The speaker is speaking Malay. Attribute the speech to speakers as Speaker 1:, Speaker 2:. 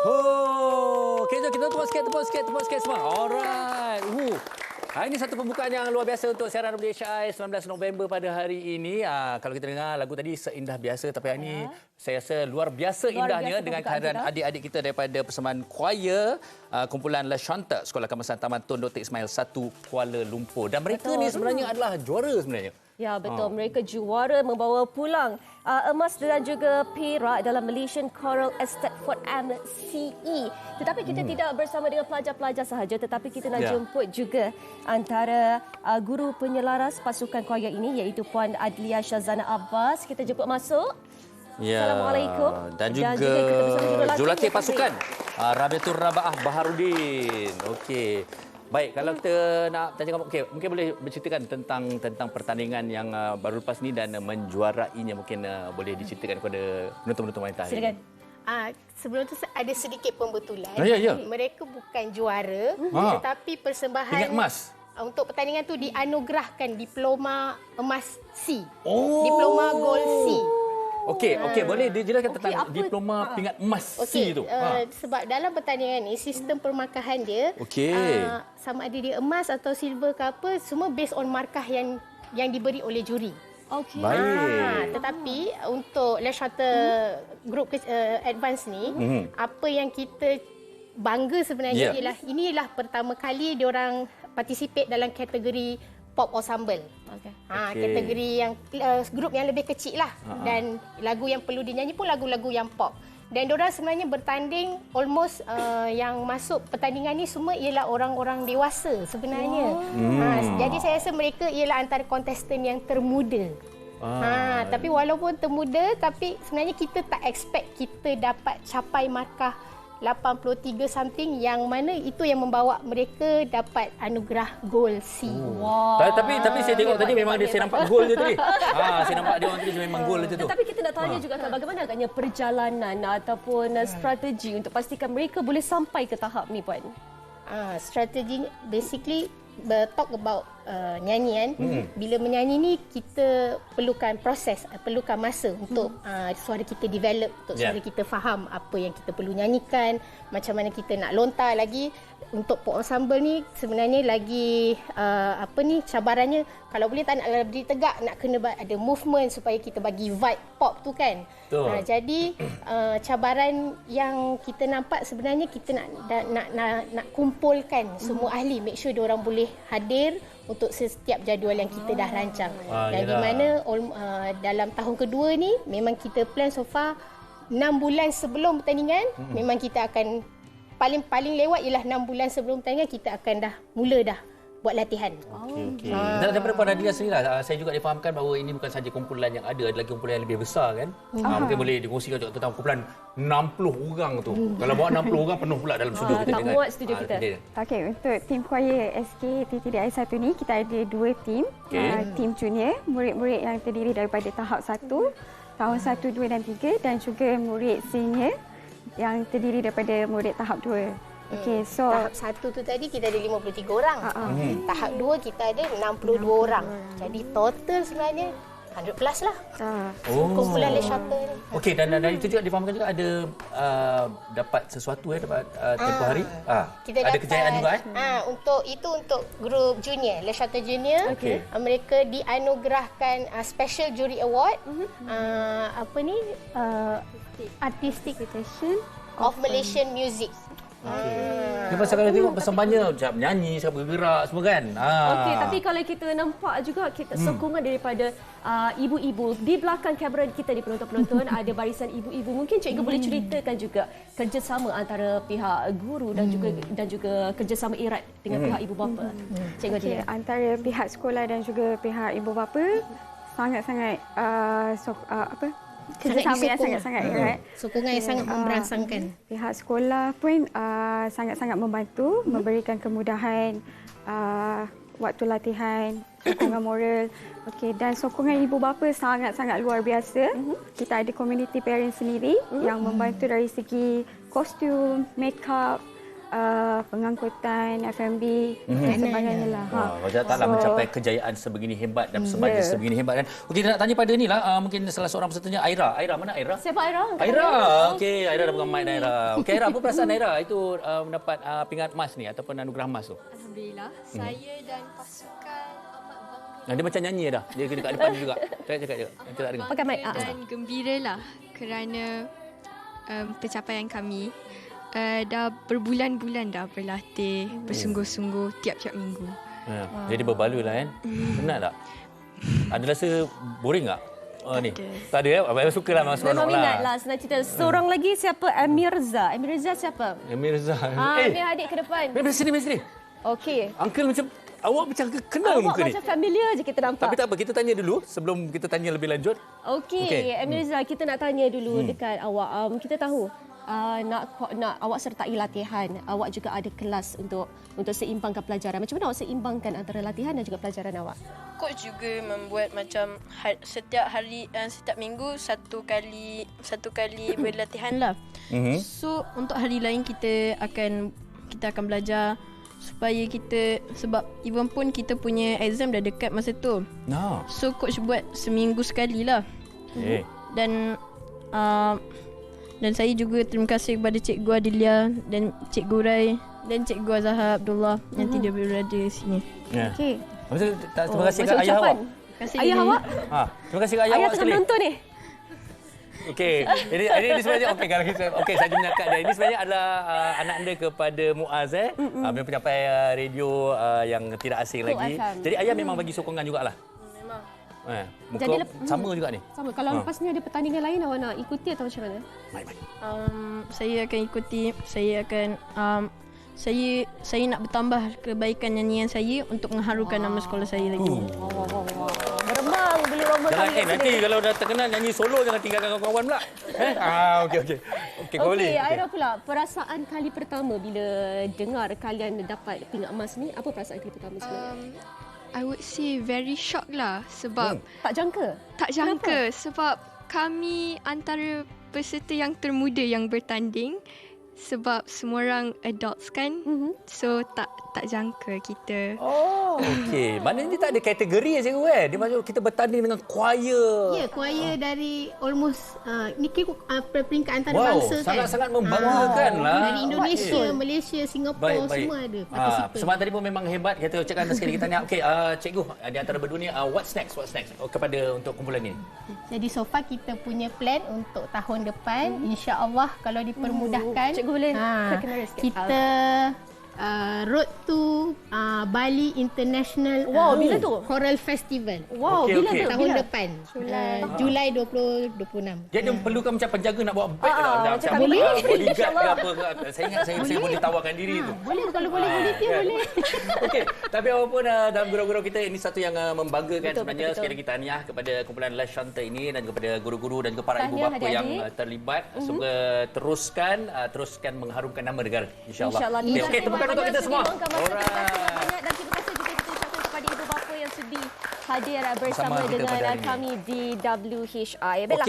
Speaker 1: Oh, okay, jom kita tepuk sikit, tepuk sikit, tepuk sikit semua. Alright. Uh. Ha, ini satu pembukaan yang luar biasa untuk siaran Malaysia Eye 19 November pada hari ini. Ha, kalau kita dengar lagu tadi seindah biasa tapi hari ini saya rasa luar biasa
Speaker 2: Luar
Speaker 1: indahnya
Speaker 2: biasa
Speaker 1: dengan kehadiran adik-adik kita daripada persembahan choir uh, kumpulan La Chanta Sekolah Kemasan Taman Tun Dr. Ismail 1 Kuala Lumpur. Dan mereka
Speaker 2: Betul.
Speaker 1: ni sebenarnya adalah juara sebenarnya.
Speaker 2: Ya betul, mereka juara membawa pulang uh, emas dan juga perak dalam Malaysian Choral Estate for MCE. Tetapi kita tidak bersama dengan pelajar-pelajar sahaja tetapi kita nak
Speaker 1: Ya.
Speaker 2: jemput juga antara uh, guru penyelaras pasukan choir ini iaitu Puan Adlia Syazana Abbas. Kita jemput masuk.
Speaker 1: Ya.
Speaker 2: Assalamualaikum.
Speaker 1: Dan
Speaker 2: Dan
Speaker 1: juga,
Speaker 2: juga kita
Speaker 1: pasukan uh, Rabiatul Rabaah Baharudin. Okey. Baik, kalau kita nak tanya kamu, okey, mungkin boleh berceritakan tentang tentang pertandingan yang uh, baru lepas ni dan uh, menjuarainya mungkin uh, boleh diceritakan kepada penonton-penonton wanita.
Speaker 2: Silakan.
Speaker 3: Ah, sebelum tu ada sedikit pembetulan.
Speaker 1: Ah, ya, ya.
Speaker 3: Mereka bukan juara,
Speaker 1: Ah.
Speaker 3: tetapi persembahan
Speaker 1: Pingat emas.
Speaker 3: ah, untuk pertandingan tu dianugerahkan diploma emas C.
Speaker 1: Oh.
Speaker 3: Diploma gold C.
Speaker 1: Okey, okey, boleh dijelaskan
Speaker 2: Okey,
Speaker 1: tentang
Speaker 2: apa-
Speaker 1: diploma
Speaker 2: ah.
Speaker 1: pingat emas C
Speaker 3: Okey,
Speaker 1: tu.
Speaker 3: uh,
Speaker 1: Ha.
Speaker 3: sebab dalam pertandingan ni sistem permarkahan dia
Speaker 1: Okey.
Speaker 3: ah, sama ada dia emas atau silver ke apa semua based on markah yang yang diberi oleh juri.
Speaker 2: Okey.
Speaker 1: Baik.
Speaker 3: Ah, tetapi untuk Les Shuttle group uh, advance ni,
Speaker 1: Mhm.
Speaker 3: apa yang kita bangga sebenarnya
Speaker 1: Ya.
Speaker 3: ialah inilah pertama kali diorang participate dalam kategori pop ensemble.
Speaker 2: Okey.
Speaker 3: Ha,
Speaker 1: Okey.
Speaker 3: kategori yang uh, grup yang lebih kecil lah
Speaker 1: Ha-ha.
Speaker 3: dan lagu yang perlu dinyanyi pun lagu-lagu yang pop. Dan diorang sebenarnya bertanding almost uh, yang masuk pertandingan ni semua ialah orang-orang dewasa sebenarnya. Ha, jadi saya rasa mereka ialah antara kontestan yang termuda.
Speaker 1: Ah.
Speaker 3: Ha, tapi walaupun termuda tapi sebenarnya kita tak expect kita dapat capai markah 83 something yang mana itu yang membawa mereka dapat anugerah gold C.
Speaker 2: Wow.
Speaker 1: Ta- Tapi tapi saya tengok
Speaker 2: Hebat,
Speaker 1: tadi memang
Speaker 2: hebat,
Speaker 1: dia saya nampak gol je tadi. Ha, saya nampak dia orang tadi memang gol je tu.
Speaker 2: Tetapi kita nak tanya juga kan bagaimana agaknya perjalanan ataupun uh, strategi untuk pastikan mereka boleh sampai ke tahap ni puan.
Speaker 3: Ah, strategi basically talk about uh, nyanyian.
Speaker 1: Hmm.
Speaker 3: Bila menyanyi ni kita perlukan proses, uh, perlukan masa untuk uh, suara kita develop, untuk
Speaker 1: Ya.
Speaker 3: suara kita faham apa yang kita perlu nyanyikan, macam mana kita nak lontar lagi. Untuk pop ensemble ni sebenarnya lagi uh, apa ni cabarannya kalau boleh tak nak berdiri tegak nak kena ada movement supaya kita bagi vibe pop tu kan.
Speaker 1: Betul.
Speaker 3: Ah, jadi uh, cabaran yang kita nampak sebenarnya kita nak nak nak, nak, nak kumpulkan semua ahli make sure dia orang boleh hadir untuk setiap jadual yang kita dah rancang.
Speaker 1: Ah,
Speaker 3: Dan di mana uh, dalam tahun kedua ni memang kita plan so far 6 bulan sebelum pertandingan hmm. memang kita akan paling paling lewat ialah 6 bulan sebelum pertandingan kita akan dah mula dah buat latihan.
Speaker 1: Okey okey. Dan daripada Puan Nadia sendiri lah, ah, saya juga difahamkan bahawa ini bukan saja kumpulan yang ada, ada lagi kumpulan yang lebih besar kan. Ha, mungkin boleh dikongsikan juga tentang kumpulan 60 orang tu. Kalau bawa 60 orang penuh pula dalam studio
Speaker 2: Ah,
Speaker 1: kita
Speaker 2: tak
Speaker 1: dengan.
Speaker 2: muat studio
Speaker 1: Ah,
Speaker 2: kita.
Speaker 4: Okey, untuk tim choir SK TTDI 1 ni kita ada dua tim.
Speaker 1: Okey.
Speaker 4: Uh, tim junior, murid-murid yang terdiri daripada tahap 1, tahun 1, 2 dan 3 dan juga murid senior yang terdiri daripada murid tahap 2. Okey, so
Speaker 3: Tahap satu tu tadi kita ada 53 orang.
Speaker 4: Ah, ah.
Speaker 3: Hmm. Tahap dua kita ada 62 orang. Jadi total sebenarnya 100 plus lah.
Speaker 4: uh,
Speaker 1: Oh.
Speaker 3: Kumpulan Les Shuttle ni.
Speaker 1: Okey dan, dan itu juga difahamkan juga ada uh, dapat sesuatu eh dapat uh, tempoh hari. Ah.
Speaker 3: Kita
Speaker 1: ada
Speaker 3: dapat,
Speaker 1: kejayaan juga eh.
Speaker 3: Ha, untuk itu untuk grup junior, Les Shuttle Junior.
Speaker 1: Okey.
Speaker 3: Uh, mereka dianugerahkan uh, Special Jury Award. Uh, apa ni? Uh, Artistic
Speaker 4: Invitation
Speaker 3: of Malaysian Music.
Speaker 1: Dia pasal kalau tengok persembahannya macam menyanyi, siapa bergerak semua kan. Ah.
Speaker 2: Okey, tapi kalau kita nampak juga kita sokongan daripada uh, ibu-ibu di belakang kamera kita di penonton-penonton ada barisan ibu-ibu. Mungkin cikgu boleh ceritakan juga kerjasama antara pihak guru dan juga dan juga kerjasama erat dengan pihak ibu bapa. Cikgu
Speaker 4: okay,
Speaker 2: Adia.
Speaker 4: antara pihak sekolah dan juga pihak ibu bapa sangat-sangat uh, so, uh, apa? Kerjasama yang sangat-sangat erat.
Speaker 3: Sokongan yang sangat memberangsangkan.
Speaker 4: Pihak sekolah pun uh, sangat-sangat membantu memberikan kemudahan uh, waktu latihan, sokongan moral. Okey dan sokongan ibu bapa sangat-sangat luar biasa. Kita ada community parents sendiri yang membantu dari segi kostum, make up, uh, pengangkutan F&B dan sebagainya lah. Ha.
Speaker 1: Wah, Raja taklah
Speaker 4: So-
Speaker 1: mencapai kejayaan sebegini hebat dan sebaja
Speaker 4: Ya.
Speaker 1: sebegini hebat kan. Okey, nak tanya pada ni lah. Uh, mungkin salah seorang pesertanya Aira. Aira mana Aira?
Speaker 2: Siapa Aira?
Speaker 1: Aira. Okey, Aira dah pegang mic dah Aira. Okey, Aira, apa perasaan Aira itu uh, mendapat uh, pingat emas ni ataupun anugerah emas tu?
Speaker 5: Alhamdulillah, saya dan pasukan
Speaker 1: Nah, dia macam nyanyi dah. Dia dekat depan juga. Cakap cakap cakap. Kita tak dengar.
Speaker 2: Pakai mic. Ah.
Speaker 5: dan gembira lah kerana um, pencapaian kami. Uh, dah berbulan-bulan dah berlatih bersungguh-sungguh tiap-tiap minggu.
Speaker 1: Ya, jadi berbaloi lah kan. Penat tak? Ada rasa boring tak? Oh, ni. Tak ada eh? Abang suka lah memang seronok
Speaker 2: minat
Speaker 1: lah.
Speaker 2: lah senang cerita. Seorang lagi siapa? Amirza. Amirza siapa?
Speaker 1: Mirza.
Speaker 2: Ah,
Speaker 1: eh,
Speaker 2: ni adik ke depan.
Speaker 1: mari sini, mari sini.
Speaker 2: Okey.
Speaker 1: Uncle macam awak macam kenal
Speaker 2: Awak
Speaker 1: muka ni.
Speaker 2: macam familiar je kita nampak.
Speaker 1: Tapi tak apa, kita tanya dulu sebelum kita tanya lebih lanjut.
Speaker 2: Okey,
Speaker 1: Okey.
Speaker 2: okay. Amirza, kita nak tanya dulu hmm. dekat awak. Um, kita tahu uh, nak nak awak sertai latihan. Awak juga ada kelas untuk untuk seimbangkan pelajaran. Macam mana awak seimbangkan antara latihan dan juga pelajaran awak?
Speaker 6: coach juga membuat macam har, setiap hari uh, setiap minggu satu kali satu kali berlatihan lah.
Speaker 1: Mhm.
Speaker 6: So untuk hari lain kita akan kita akan belajar supaya kita sebab even pun kita punya exam dah dekat masa tu.
Speaker 1: Nah.
Speaker 6: So coach buat seminggu sekali lah.
Speaker 1: Eh.
Speaker 6: Dan uh, dan saya juga terima kasih kepada Cikgu Adilia dan Cikgu Rai dan Cikgu Azhar Abdullah nanti dia berada di sini.
Speaker 1: Ya.
Speaker 2: Okey.
Speaker 1: Maksud, tak, terima kasih
Speaker 2: Oh,
Speaker 1: kat
Speaker 2: macam
Speaker 1: ayah awak.
Speaker 6: Terima kasih
Speaker 2: Ayah awak?
Speaker 1: Ha, terima kasih kat ayah,
Speaker 2: Ayah
Speaker 1: awak
Speaker 2: tengah
Speaker 1: sekali.
Speaker 2: menonton ni.
Speaker 1: Okey, ini, ini, ini sebenarnya okey kalau kita okey saya menyakat dia. Ini sebenarnya adalah uh, anak anda kepada Muaz eh. Uh, dia penyampai uh, radio uh, yang tidak asing
Speaker 2: Cool
Speaker 1: lagi.
Speaker 2: FM.
Speaker 1: Jadi ayah memang bagi sokongan jugalah. Eh, muka
Speaker 2: Jadi
Speaker 1: sama juga ni.
Speaker 2: Sama. Kalau
Speaker 1: Ha.
Speaker 2: lepas ni ada pertandingan lain awak nak ikuti atau macam mana?
Speaker 1: Baik, baik.
Speaker 6: Um, saya akan ikuti, saya akan um, saya saya nak bertambah kebaikan nyanyian saya untuk mengharukan nama sekolah saya lagi.
Speaker 2: Beremang boleh rombak
Speaker 1: Jangan
Speaker 2: kami
Speaker 1: eh nanti kalau dah terkenal nyanyi solo jangan tinggalkan kawan-kawan pula. Eh? Ah okey okey. Okey kau boleh.
Speaker 2: Okey, Aira pula, perasaan kali pertama bila dengar kalian dapat pingat emas ni, apa perasaan kali pertama sebenarnya?
Speaker 5: Um, I would say very shocked lah sebab
Speaker 2: tak jangka?
Speaker 5: tak jangka sebab kami antara peserta yang termuda yang bertanding sebab semua orang adults kan.
Speaker 2: Mhm.
Speaker 5: So tak tak jangka kita
Speaker 1: Oh, okey. Maknanya dia tak ada kategori ya cikgu eh. Dia maksud kita bertanding dengan choir.
Speaker 3: Ya, choir dari almost uh, ni kira uh, peringkat
Speaker 1: Wow,
Speaker 3: antarabangsa kan.
Speaker 1: sangat-sangat membanggakan lah.
Speaker 3: Dari Indonesia, Malaysia, Singapura
Speaker 1: Baik, baik.
Speaker 3: semua ada
Speaker 1: Ah,
Speaker 3: participant.
Speaker 1: sebab tadi pun memang hebat. Kita ucapkan sekali kita tanya. Okey, uh, cikgu di antara berdua ni uh, what's next? What's next oh, kepada untuk kumpulan ni?
Speaker 3: Jadi so far kita punya plan untuk tahun depan insya-Allah kalau dipermudahkan
Speaker 2: Cikgu boleh
Speaker 3: ha,
Speaker 2: perkenalkan sikit?
Speaker 3: kita uh, road to uh, Bali International
Speaker 2: Wow,
Speaker 3: uh,
Speaker 2: bila tu?
Speaker 3: Choral Festival
Speaker 2: Wow,
Speaker 1: Okey,
Speaker 2: bila
Speaker 1: okey.
Speaker 2: tu?
Speaker 3: tahun
Speaker 2: Bila?
Speaker 3: depan uh, Julai 2026.
Speaker 1: Dia ada perlukan macam penjaga nak bawa beg
Speaker 2: Ah,
Speaker 1: tak? Nak
Speaker 2: macam
Speaker 1: macam boleh
Speaker 2: boleh.
Speaker 1: bodyguard ke
Speaker 2: InsyaAllah.
Speaker 1: apa ke? Saya ingat saya, saya boleh tawarkan diri tu.
Speaker 3: Boleh kalau boleh volunteer
Speaker 1: kan?
Speaker 3: boleh.
Speaker 1: Okey, tapi apapun uh, dalam gurau-gurau kita ini satu yang uh, membanggakan
Speaker 2: Betul,
Speaker 1: sebenarnya
Speaker 2: betul, betul.
Speaker 1: sekali lagi tahniah kepada kumpulan Les Shanta ini dan kepada guru-guru dan juga para ibu bapa yang uh, terlibat. Semoga teruskan uh, teruskan mengharumkan nama negara insyaallah.
Speaker 2: InsyaAllah.
Speaker 1: Okey, tepukan untuk kita semua.
Speaker 2: Terima kasih banyak dan terima kasih juga kita ucapkan kepada ibu bapa yang sudi hadir bersama
Speaker 1: Bersama
Speaker 2: dengan kami di WHI. Baiklah.
Speaker 1: Okey.